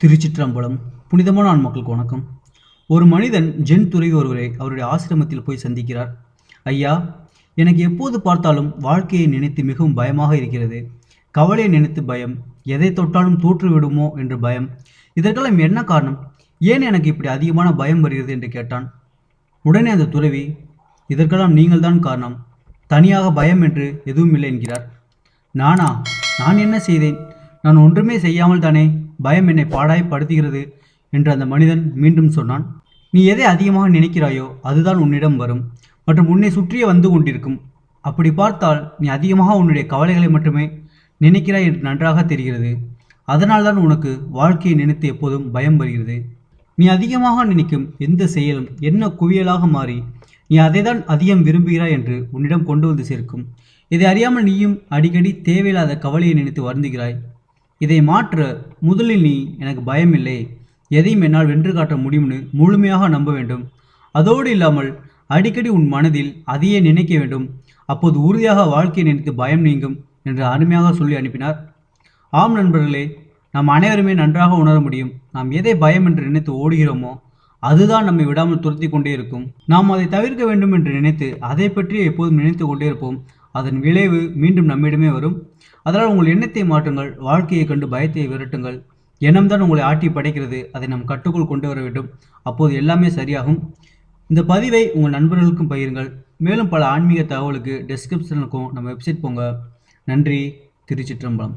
திருச்சிற்றம்பலம். புனிதமான ஆண் மக்களுக்கு வணக்கம். ஒரு மனிதன் ஜென் துறையோர்களை ஒருவரை அவருடைய ஆசிரமத்தில் போய் சந்திக்கிறார். ஐயா எனக்கு எப்போது பார்த்தாலும் வாழ்க்கையை நினைத்து மிகவும் பயமாக இருக்கிறது. கவலையை நினைத்து பயம். எதை தொட்டாலும் தோற்றுவிடுமோ என்று பயம். இதற்கெல்லாம் என்ன காரணம்? ஏன் எனக்கு இப்படி அதிகமான பயம் வருகிறது? என்று கேட்டான். உடனே அந்த துறவி இதற்கெல்லாம் நீங்கள்தான் காரணம். தனியாக பயம் என்று எதுவும் இல்லை என்கிறார். நானா? நான் என்ன செய்தேன்? நான் ஒன்றுமே செய்யாமல் தானே பயம் என்னை பாடாய்ப்படுத்துகிறது என்று அந்த மனிதன் மீண்டும் சொன்னான். நீ எதை அதிகமாக நினைக்கிறாயோ அதுதான் உன்னிடம் வரும். மற்றும் உன்னை சுற்றியே வந்து கொண்டிருக்கும். அப்படி பார்த்தால் நீ அதிகமாக உன்னுடைய கவலைகளை மட்டுமே நினைக்கிறாய் என்று நன்றாக தெரிகிறது. அதனால்தான் உனக்கு வாழ்க்கையை நினைத்து எப்போதும் பயம் வருகிறது. நீ அதிகமாக நினைக்கும் எந்த செயலும் என்ன குவியலாக மாறி நீ அதை தான் அதிகம் விரும்புகிறாய் என்று உன்னிடம் கொண்டு வந்து சேர்க்கும். இதை அறியாமல் நீயும் அடிக்கடி தேவையில்லாத கவலையை நினைத்து வருந்துகிறாய். இதை மாற்ற முதலில் நீ எனக்கு பயமில்லை. எதையும் என்னால் வென்று காட்ட முடியும்னு முழுமையாக நம்ப வேண்டும். அதோடு இல்லாமல் அடிக்கடி உன் மனதில் அதையே நினைக்க வேண்டும். அப்போது உறுதியாக வாழ்க்கையை நினைத்து பயம் நீங்கும் என்று அருமையாக சொல்லி அனுப்பினார். ஆம் நண்பர்களே நாம் அனைவருமே நன்றாக உணர முடியும். நாம் எதை பயம் என்று நினைத்து ஓடுகிறோமோ அதுதான் நம்மை விடாமல் துரத்தி கொண்டே இருக்கும். நாம் அதை தவிர்க்க வேண்டும் என்று நினைத்து அதை பற்றி எப்போதும் நினைத்து கொண்டே இருப்போம். அதன் விளைவு மீண்டும் நம்மிடமே வரும். அதனால் உங்கள் எண்ணத்தை மாற்றுங்கள் வாழ்க்கையை கண்டு பயத்தை விரட்டுங்கள். எண்ணம்தான் உங்களை ஆட்டி படைக்கிறது. அதை நாம் கட்டுக்குள் கொண்டு வர வேண்டும். அப்போது எல்லாமே சரியாகும். இந்த பதிவை உங்கள் நண்பர்களுக்கும் பகிருங்கள். மேலும் பல ஆன்மீக தகவலுக்கு டெஸ்கிரிப்ஷனுக்கும் நம்ம வெப்சைட் போங்க. நன்றி. திருச்சிற்றம்பலம்.